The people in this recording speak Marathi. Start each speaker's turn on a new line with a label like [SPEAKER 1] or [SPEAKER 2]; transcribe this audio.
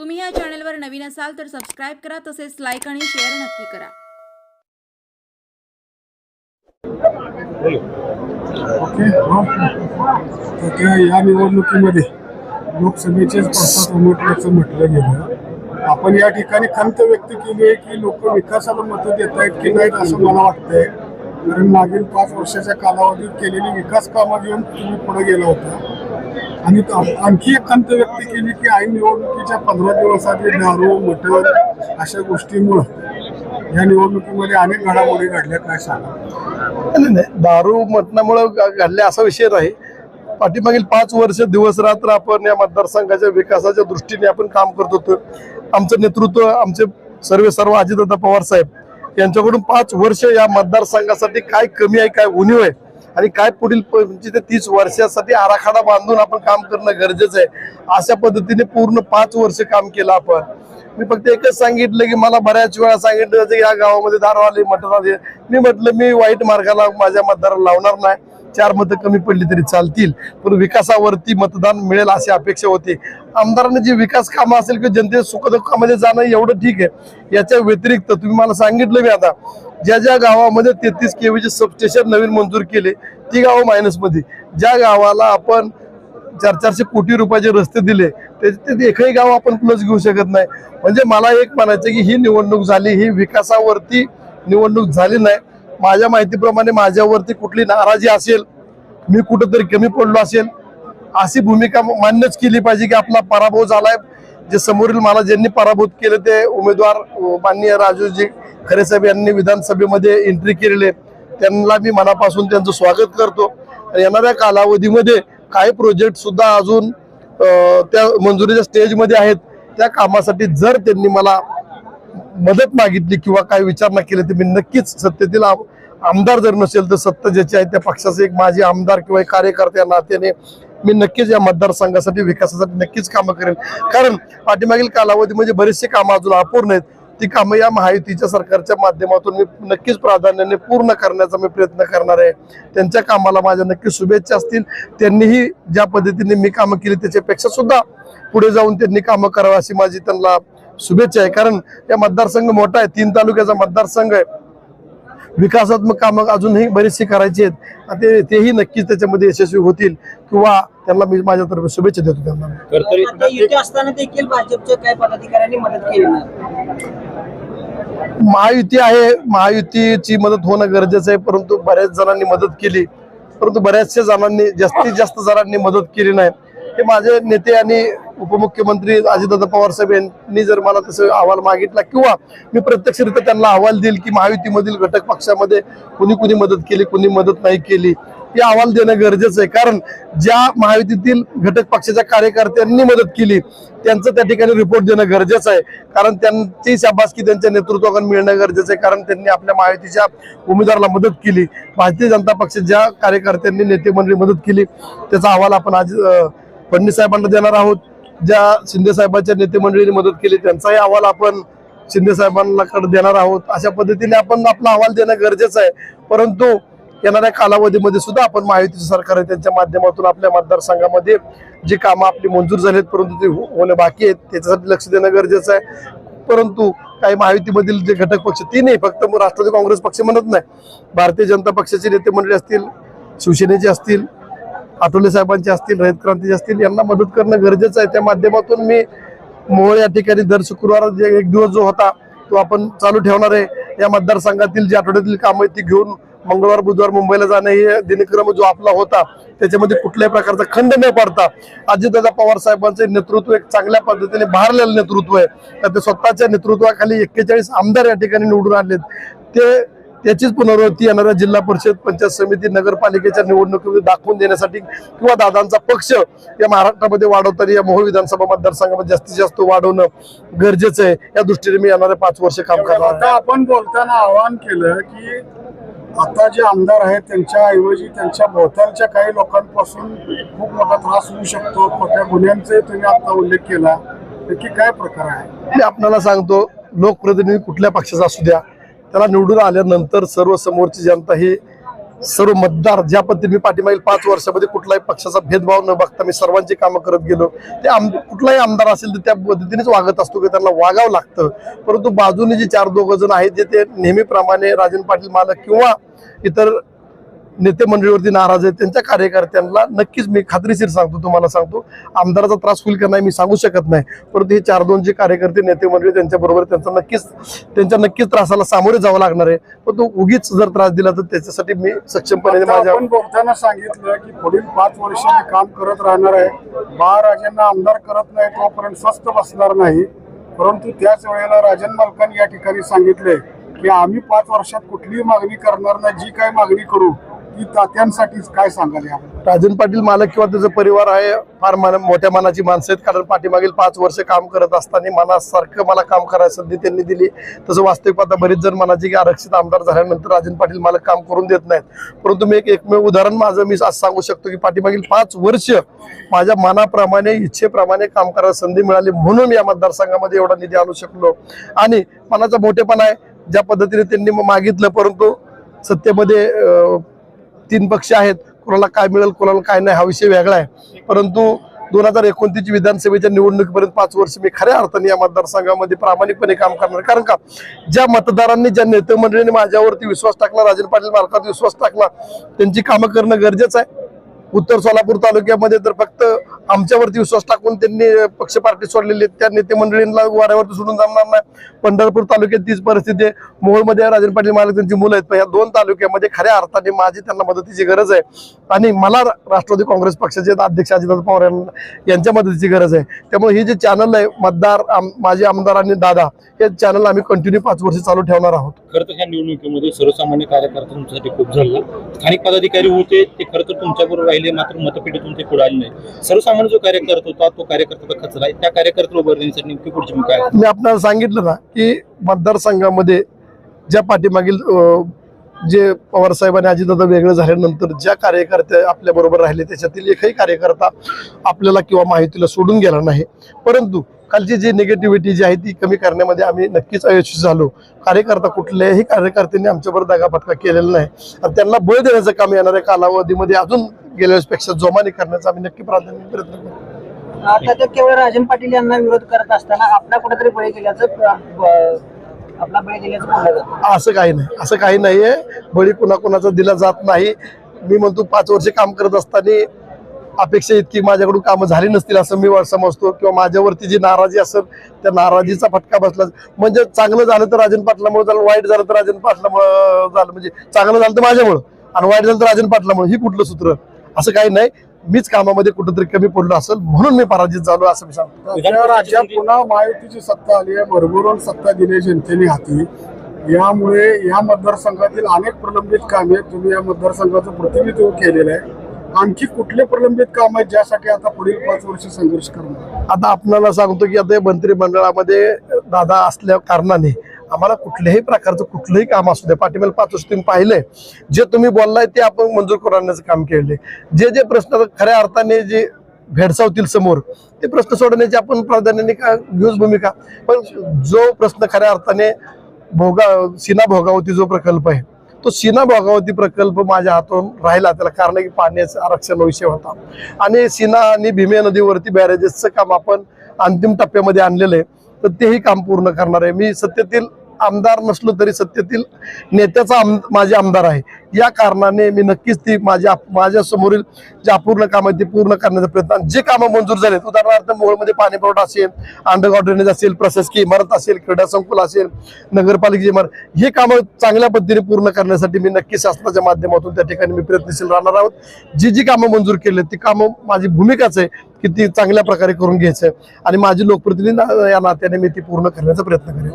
[SPEAKER 1] तुम्ही या चॅनलवर नवीन असाल तर सबस्क्राईब करा तसेच लाईक आणि शेअर नक्की करा.
[SPEAKER 2] ओके ओके या निवडणुकीमध्ये लोकसभेचेच प्रसाद उमटल्याचं म्हटलं गेलं. आपण या ठिकाणी खंत व्यक्त केली आहे की लोक विकासाला मतं देत आहेत की नाहीत असं मला वाटतंय. कारण मागील पाच वर्षाच्या कालावधीत केलेली विकास कामं घेऊन तुम्ही पुढे गेला होता. आणि आणखी एक खंत व्यक्त केली की ऐन निवडणुकीच्या पंधरा दिवस आधी दारू मटण अशा गोष्टीमुळं या निवडणुकीमध्ये अनेक घडामोडी घडल्या काय सांगा?
[SPEAKER 3] नाही नाही दारू मटणामुळं घडल्या असा विषय नाही. पाठीमागील पाच वर्ष दिवस रात्र आपण या मतदारसंघाच्या विकासाच्या दृष्टीने आपण काम करत होतो. आमचं नेतृत्व आमचे सर्व सर्व अजितदादा पवार साहेब यांच्याकडून पाच वर्ष या मतदारसंघासाठी काय कमी आहे काय उणीव आहे आणि काय पुढील पंचवीस ते तीस वर्षासाठी आराखडा बांधून आपण काम करणं गरजेचं आहे. अशा पद्धतीने पूर्ण पाच वर्ष काम केलं आपण. मी फक्त एकच सांगितलं की मला बऱ्याच वेळा सांगितलं की या गावामध्ये दारू आले मटण आले मी म्हटलं मी वाईट मार्गाला माझ्या मतदाराला लावणार नाही. चार मतं कमी पडली तरी चालतील पण विकासावरती मतदान मिळेल अशी अपेक्षा होती. आमदारांनी जी विकास कामं असेल किंवा जनते सुखदुःखामध्ये जाणं एवढं ठीक आहे. याच्या व्यतिरिक्त तुम्ही मला सांगितलं मी आता ज्या ज्या गावामध्ये तेहतीस केवीचे सबस्टेशन नवीन मंजूर केले ती गावं मायनसमध्ये ज्या गावाला आपण चार चारशे कोटी रुपयाचे रस्ते दिले त्याचे ते एकही गाव आपण प्लस घेऊ शकत नाही. म्हणजे मला एक म्हणायचं की ही निवडणूक झाली ही विकासावरती निवडणूक झाली नाही. माझ्या माहितीप्रमाणे माझ्यावरती कुठली नाराजी असेल मी कुठंतरी कमी पडलो असेल अशी भूमिका मान्यच केली पाहिजे की आपला पराभव झालाय. जे समोरील मला ज्यांनी पराभूत केले ते उमेदवार माननीय राजूजी खरे साहेब यांनी विधानसभेमध्ये एंट्री केलेली आहे. त्यांना मी मनापासून त्यांचं स्वागत करतो. येणाऱ्या कालावधीमध्ये काही प्रोजेक्ट सुद्धा अजून त्या मंजुरीच्या स्टेजमध्ये आहेत. त्या कामासाठी जर त्यांनी मला मदत मागितली किंवा काही विचारणा केली तर मी नक्कीच सत्तेतील आमदार जर नसेल तर सत्ता ज्याची आहे त्या पक्षाचे एक माझे आमदार किंवा एक नात्याने मी नक्कीच या मतदारसंघासाठी विकासासाठी नक्कीच कामं करेन. कारण पाठीमागील कालावधीमध्ये म्हणजे बरेचसे कामं अजून अपूर्ण आहेत. ती कामं या महायुतीच्या सरकारच्या माध्यमातून मी नक्कीच प्राधान्याने पूर्ण करण्याचा मी प्रयत्न करणार आहे. त्यांच्या कामाला माझ्या नक्की शुभेच्छा असतील. त्यांनीही ज्या पद्धतीने मी कामं केली त्याच्यापेक्षा सुद्धा पुढे जाऊन त्यांनी कामं करावं अशी माझी त्यांना शुभेच्छा आहे. कारण या मतदारसंघ मोठा आहे. तीन तालुक्याचा मतदारसंघ आहे. विकासात्मक कामं अजूनही बरीचशी करायची आहेत. आणि ते तेही नक्कीच त्याच्यामध्ये यशस्वी होतील किंवा त्यांना मी माझ्यातर्फे शुभेच्छा देतो त्यांना.
[SPEAKER 4] आता युती असताना देखील भाजपच्या काही पदाधिकाऱ्यांनी मदत केली नाही?
[SPEAKER 3] महायुती आहे. महायुतीची मदत होणं गरजेचं आहे. परंतु बऱ्याच जणांनी मदत केली. परंतु बऱ्याचशा जणांनी जास्तीत जास्त जणांनी मदत केली नाही. हे माझे नेते आणि उपमुख्यमंत्री अजितदादा पवार साहेब यांनी जर मला तसं अहवाल मागितला किंवा मी प्रत्यक्षरित्या त्यांना अहवाल देईल की महायुतीमधील घटक पक्षामध्ये कुणी कुणी मदत केली कुणी मदत नाही केली हे अहवाल देणं गरजेचं आहे. कारण ज्या महायुतीतील घटक पक्षाच्या कार्यकर्त्यांनी मदत केली त्यांचं त्या ठिकाणी रिपोर्ट देणं गरजेचं आहे. कारण त्यांची शाबासकी त्यांच्या नेतृत्वाकडून मिळणं गरजेचं आहे. कारण त्यांनी आपल्या महायुतीच्या उमेदवाराला मदत केली. भारतीय जनता पक्ष ज्या कार्यकर्त्यांनी नेते मंडळी मदत केली त्याचा अहवाल आपण आज अं, फडणवीस साहेबांना देणार आहोत. ज्या शिंदे साहेबांच्या नेते मंडळीने मदत केली त्यांचाही अहवाल आपण शिंदे साहेबांना देणार आहोत. अशा पद्धतीने आपण आपला अहवाल देणं गरजेचं आहे. परंतु येणाऱ्या कालावधीमध्ये सुद्धा आपण महायुतीचं सरकार आहे त्यांच्या माध्यमातून आपल्या मतदारसंघामध्ये जी कामं आपली मंजूर झालीत परंतु ते हो-, होणे बाकी आहेत त्याच्यासाठी लक्ष देणं गरजेचं आहे. परंतु काही महायुतीमधील जे घटक पक्ष ती नाही फक्त मग राष्ट्रवादी काँग्रेस पक्ष म्हणत नाही. भारतीय जनता पक्षाचे नेते मंडळी असतील शिवसेनेचे असतील आठवले साहेबांचे असतील रयत क्रांतीचे असतील यांना मदत करणं गरजेचं आहे. त्या माध्यमातून मी मोहोळ या ठिकाणी दर शुक्रवार जे एक दिवस जो होता तो आपण चालू ठेवणार आहे. या मतदारसंघातील जी आठवड्यातील कामं आहेत ती घेऊन मंगळवार बुधवार मुंबईला जाणं हे दिनक्रम जो आपला होता त्याच्यामध्ये कुठल्याही प्रकारचा खंड न पडता अजितदादा पवार साहेबांचे नेतृत्व एक चांगल्या पद्धतीने भारलेलं नेतृत्व आहे. तर ते स्वतःच्या नेतृत्वाखाली एक्केचाळीस आमदार या ठिकाणी निवडून आणलेत. ते त्याचीच पुनरावृत्ती येणाऱ्या जिल्हा परिषद पंचायत समिती नगरपालिकेच्या निवडणुकीमध्ये दाखवून देण्यासाठी किंवा दादांचा पक्ष या महाराष्ट्रामध्ये वाढवताना या मोहोळ विधानसभा मतदारसंघामध्ये जास्तीत जास्त वाढवणं गरजेचं आहे. या दृष्टीने मी येणारे पाच वर्ष काम करणार आहे.
[SPEAKER 2] आता आपण बोलताना आवाहन केलं की आता जे आमदार आहेत त्यांच्या ऐवजी त्यांच्या भोवतालच्या काही लोकांपासून खूप मोठा त्रास होऊ शकतो. खोट्या गुन्ह्यांचे तुम्ही आता उल्लेख केला. नक्की काय प्रकार आहे?
[SPEAKER 3] मी आपल्याला सांगतो लोकप्रतिनिधी कुठल्या पक्षाचा असू द्या त्याला निवडून आल्यानंतर सर्व समोरची जनता ही सर्व मतदार ज्या पद्धतीने मी पाठीमागील पाच वर्षामध्ये कुठलाही पक्षाचा भेदभाव न बघता मी सर्वांची कामं करत गेलो. ते आम कुठलाही आमदार असेल तर त्या पद्धतीनेच वागत असतो की त्यांना वागावं लागतं. परंतु बाजूने जे चार दोघ जण आहेत जे ते नेहमीप्रमाणे राजन पाटील मालक किंवा इतर नेते मंडळीवरती नाराज आहेत त्यांच्या कार्यकर्त्यांना नक्कीच मी खात्रीशीर सांगतो तुम्हाला सांगतो. आमदाराचा त्रास होईल का नाही मी सांगू शकत नाही. परंतु हे चार दोन जे कार्यकर्ते नेते मंडळी त्यांच्याबरोबर त्यांचा नक्कीच त्यांच्या नक्कीच त्रासाला सामोरे जावं लागणार आहे. पण तो उगीच जर त्रास दिला तर त्याच्यासाठी मी सक्षमपणे माझ्या
[SPEAKER 2] बोलताना सांगितलं की पुढील पाच वर्ष मी काम करत राहणार आहे. महाराजांना आमदार करत नाही तोपर्यंत स्वस्त बसणार नाही. परंतु त्याच वेळेला राजन मालकांनी या ठिकाणी सांगितलंय की आम्ही पाच वर्षात कुठलीही मागणी करणार नाही जी काय मागणी करू की तात्यांसाठीच काय सांगाल याबद्दल?
[SPEAKER 3] राजन पाटील मालक किंवा त्याचा परिवार आहे फार मान मोठ्या मनाची माणसं आहेत. कारण पाठीमागील पाच वर्ष काम करत असताना मनासारखं मला काम करायला संधी त्यांनी दिली. तसं वास्तविक आता बरेच जण मनाचे की आरक्षित आमदार झाल्यानंतर राजन पाटील मालक काम करून देत नाहीत. परंतु मी एक एकमेव उदाहरण माझं मी आज सांगू शकतो की पाठीमागील पाच वर्ष माझ्या मनाप्रमाणे इच्छेप्रमाणे काम करायला संधी मिळाली म्हणून या मतदारसंघामध्ये एवढा निधी आणू शकलो. आणि मनाचा मोठेपणा आहे ज्या पद्धतीने त्यांनी मागितलं परंतु सत्तेमध्ये तीन पक्ष आहेत. कोणाला काय मिळेल कोणाला काय नाही हा विषय वेगळा आहे. परंतु दोन हजार एकोणतीस विधानसभेच्या निवडणुकीपर्यंत पाच वर्ष मी खऱ्या अर्थाने या मतदारसंघामध्ये प्रामाणिकपणे काम करणार. कारण का? ज्या मतदारांनी ज्या नेते मंडळींनी माझ्यावरती विश्वास टाकला राजन पाटील मार्फत विश्वास टाकला त्यांची कामं करणं गरजेचं आहे. उत्तर सोलापूर तालुक्यामध्ये तर फक्त आमच्यावरती विश्वास टाकून त्यांनी पक्ष पार्टी सोडलेली त्या नेते मंडळींना वाऱ्यावरती सोडून जमणार नाही. पंढरपूर तालुक्यात तीच परिस्थिती आहे. मोहोळमध्ये राजन पाटील मालक त्यांची मुलं आहेत. पण या दोन तालुक्यामध्ये खऱ्या अर्थाने माझी त्यांना मदतीची गरज आहे. आणि मला राष्ट्रवादी काँग्रेस पक्षाचे अध्यक्ष अजितदादा पवार यांना- यांच्या मदतीची गरज आहे. त्यामुळे हे जे चॅनल आहे मतदार आम- माझे आमदार आणि दादा हे चॅनल आम्ही कंटिन्यू पाच वर्ष चालू ठेवणार आहोत.
[SPEAKER 5] खरं तर या निवडणुकीमध्ये सर्वसामान्य कार्यकर्ता तुमच्यासाठी खूप झाला. स्थानिक पदाधिकारी होते ते खरं तर तुमच्याबरोबर राहिले मात्र मतपेटीतून ते पुढे आले नाही सर्वसामान्य जो कार्यकर्ता होता तो कार्यकर्ता खचला आहे. त्या कार्यकर्त्याला उभं देण्यासाठी नेमकी पुढची भूमिका आहे?
[SPEAKER 3] मी आपल्याला सांगितलं ना की मतदारसंघामध्ये ज्या पाठीमागील जे पवार साहेबांनी अजितदादा वेगळं झाल्यानंतर ज्या कार्यकर्ते आपल्या बरोबर राहिले त्याच्यातील एकही कार्यकर्ता आपल्याला किंवा माहितीला सोडून गेला नाही. परंतु खालची जी निगेटिव्हिटी जी आहे ती कमी करण्यामध्ये आम्ही नक्कीच अयशस्वी झालो. कार्यकर्ता कुठल्याही कार्यकर्त्यांनी आमच्याबरोबर दगाफटका केलेला नाही. आणि त्यांना बळ देण्याचं काम येणाऱ्या कालावधीमध्ये अजून गेल्या वेळेसपेक्षा जोमाने करण्याचा आम्ही नक्की प्राधान्य प्रयत्न करू
[SPEAKER 4] आता तर केवळ राजन पाटील यांना विरोध करत असताना आपला कुठेतरी बळी गेल्याचं आपला बळी
[SPEAKER 3] असं काही नाही. असं काही नाहीये. बळी कुणा कुणाचा दिला जात नाही. मी म्हणतो पाच वर्ष काम करत असताना अपेक्षा इतकी माझ्याकडून कामं झाली नसतील असं मी समजतो. किंवा माझ्यावरती जी नाराजी असेल त्या नाराजीचा फटका बसला. म्हणजे चांगलं झालं तर राजन पाटलामुळे झालं वाईट झालं तर राजन पाटलामुळे झालं. म्हणजे चांगलं झालं तर माझ्यामुळं आणि वाईट झालं तर राजन पाटलामुळे. ही कुठलं सूत्र? असं काही नाही. मीच कामामध्ये कुठंतरी कमी पडलो असेल म्हणून मी पराजित झालो असं मी सांगतो.
[SPEAKER 2] राज्यात पुन्हा महायुतीची सत्ता आली आहे. भरभरून सत्ता दिली आहे जनतेने हाती. यामुळे या मतदारसंघातील अनेक प्रलंबित कामे तुम्ही या मतदारसंघाचं प्रतिनिधित्व केलेलं आहे. आणखी कुठले प्रलंबित काम आहेत ज्यासाठी आता पुढील पाच वर्ष संघर्ष करणार?
[SPEAKER 3] आता आपल्याला सांगतो की आता मंत्रिमंडळामध्ये दादा असल्या कारणाने आम्हाला कुठल्याही प्रकारचं कुठलंही काम असू द्या पाठीमागे पाच वर्ष तुम्ही पाहिलंय जे तुम्ही बोललाय ते आपण मंजूर करून आणण्याचं काम केले. जे जे प्रश्न खऱ्या अर्थाने जे भेडसावतील समोर ते प्रश्न सोडवण्याची आपण प्राधान्याने का घेऊच भूमिका. पण जो प्रश्न खऱ्या अर्थाने भोगा सीना भोगावती जो प्रकल्प आहे तो सीना भागावती प्रकल्प माझ्या हातून राहिला. त्याला कारण आहे की पाण्याचा आरक्षण विषय होता. आणि सीना आणि भीमे नदीवरती बॅरेजेसचं काम आपण अंतिम टप्प्यामध्ये आणलेलं आहे. तर तेही काम पूर्ण करणार आहे. मी सत्तेतील आमदार नसलो तरी सत्तेतील नेत्याचा आम माझे आमदार आहे. या कारणाने मी नक्कीच ती माझ्या माझ्या समोरील जे अपूर्ण काम आहेत ते पूर्ण करण्याचा प्रयत्न जे कामं मंजूर झालेत उदाहरणार्थ मोहोळमध्ये पाणी पुरवठा असेल अंडरग्राउंड ड्रेनेज असेल प्रशासकीय इमारत असेल क्रीडा संकुल असेल नगरपालिकेची इमारत हे कामं चांगल्या पद्धतीने पूर्ण करण्यासाठी मी नक्की शासनाच्या माध्यमातून त्या ठिकाणी मी प्रयत्नशील राहणार आहोत. जी जी कामं मंजूर केली ती कामं माझी भूमिकाच आहे की ती चांगल्या प्रकारे करून घ्यायचं आहे. आणि माझी लोकप्रतिनिधी या नात्याने मी ती पूर्ण करण्याचा प्रयत्न करेन.